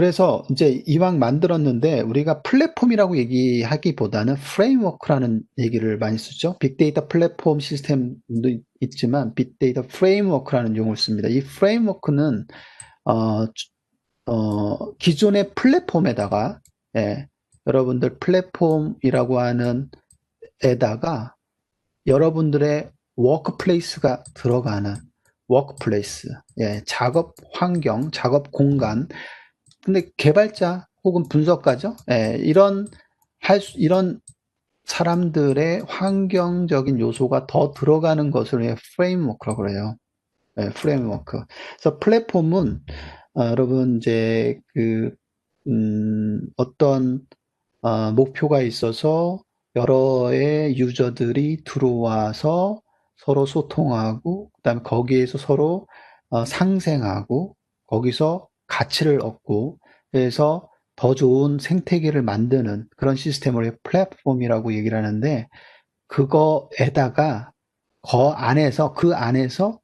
그래서 이제 이왕 만들었는데 우리가 플랫폼이라고 얘기하기보다는 프레임워크라는 얘기를 많이 쓰죠. 빅데이터 플랫폼 시스템도 있지만 빅데이터 프레임워크라는 용어를 씁니다. 이 프레임워크는 어, 어, 기존의 플랫폼에다가 예, 여러분들 플랫폼이라고 하는 에다가 여러분들의 워크플레이스가 들어가는 워크플레이스, 예, 작업 환경, 작업 공간. 근데 개발자 혹은 분석가죠. 예, 이런 할 수, 이런 사람들의 환경적인 요소가 더 들어가는 것을 프레임워크라고 그래요. 예, 프레임워크. 그래서 플랫폼은 어, 여러분 이제 그 음, 어떤 어, 목표가 있어서 여러의 유저들이 들어와서 서로 소통하고 그다음에 거기에서 서로 어, 상생하고 거기서 가치를 얻고 그래서 더 좋은 생태계를 만드는 그런 시스템을 플랫폼이라고 얘기를 하는데 그거에다가 그 안에서 그 안에서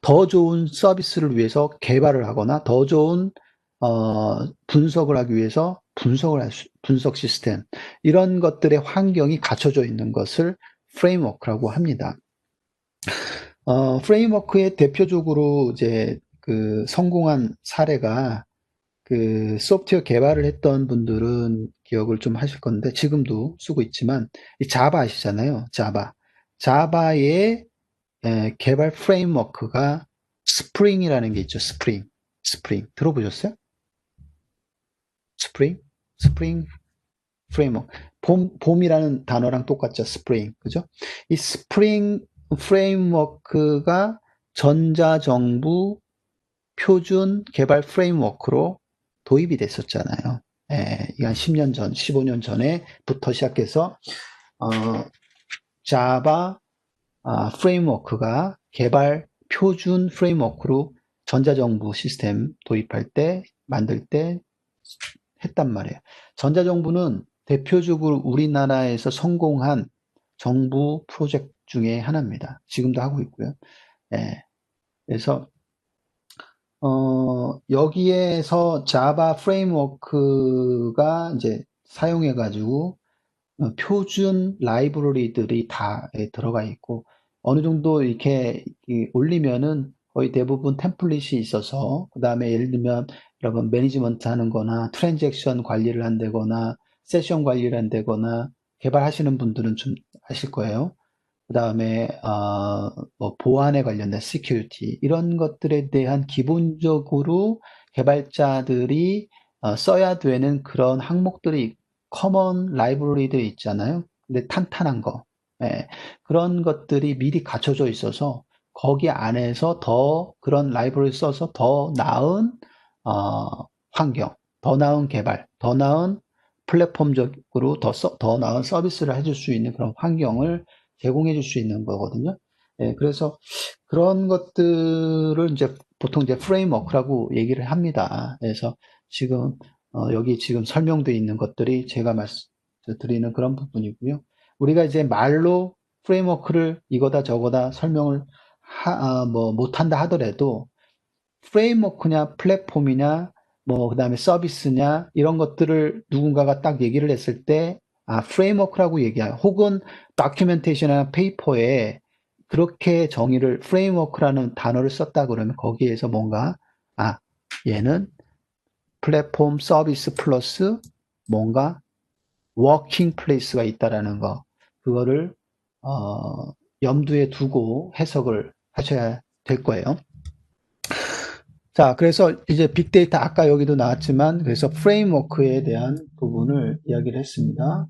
더 좋은 서비스를 위해서 개발을 하거나 더 좋은 어, 분석을 하기 위해서 분석을 할 수, 분석 시스템 이런 것들의 환경이 갖춰져 있는 것을 프레임워크라고 합니다. 어, 프레임워크의 대표적으로 이제 그 성공한 사례가 그 소프트웨어 개발을 했던 분들은 기억을 좀 하실 건데 지금도 쓰고 있지만 이 자바 아시잖아요. 자바. 자바의 개발 프레임워크가 스프링이라는 게 있죠. 스프링. 스프링. 들어보셨어요? 스프링? 스프링 프레임워크. 봄, 봄이라는 단어랑 똑같죠. 스프링. 그죠? 이 스프링 프레임워크가 전자정부 표준 개발 프레임워크로 도입이 됐었잖아요. 예, 이한 10년 전, 15년 전에부터 시작해서 어, 자바 아, 프레임워크가 개발 표준 프레임워크로 전자정부 시스템 도입할 때 만들 때 했단 말이에요. 전자정부는 대표적으로 우리나라에서 성공한 정부 프로젝트 중에 하나입니다. 지금도 하고 있고요. 예. 그래서 어, 여기에서 자바 프레임워크가 이제 사용해 가지고 어, 표준 라이브러리들이 다 들어가 있고 어느 정도 이렇게 올리면은 거의 대부분 템플릿이 있어서 그 다음에 예를 들면 여러분 매니지먼트 하는 거나 트랜잭션 관리를 한다거나 세션 관리를 한다거나 개발하시는 분들은 좀 아실 거예요. 그 다음에 어, 뭐 보안에 관련된 시큐리티 이런 것들에 대한 기본적으로 개발자들이 어, 써야 되는 그런 항목들이 커먼 라이브러리들이 있잖아요. 근데 탄탄한 거 예, 그런 것들이 미리 갖춰져 있어서 거기 안에서 더 그런 라이브러리 써서 더 나은 어, 환경, 더 나은 개발, 더 나은 플랫폼적으로 더, 서, 더 나은 서비스를 해줄 수 있는 그런 환경을 제공해 줄 수 있는 거거든요. 예, 그래서 그런 것들을 이제 보통 이제 프레임워크라고 얘기를 합니다. 그래서 지금 어, 여기 지금 설명되어 있는 것들이 제가 말씀드리는 그런 부분이고요. 우리가 이제 말로 프레임워크를 이거다 저거다 설명을 하, 아, 뭐 못한다 하더라도 프레임워크냐 플랫폼이냐 뭐 그다음에 서비스냐 이런 것들을 누군가가 딱 얘기를 했을 때 아, 프레임워크라고 얘기해요. 혹은 다큐멘테이션이나 페이퍼에 그렇게 정의를 프레임워크라는 단어를 썼다 그러면 거기에서 뭔가 아, 얘는 플랫폼 서비스 플러스 뭔가 워킹 플레이스가 있다라는 거. 그거를 어, 염두에 두고 해석을 하셔야 될 거예요. 자, 그래서 이제 빅데이터 아까 여기도 나왔지만 그래서 프레임워크에 대한 부분을 이야기를 했습니다.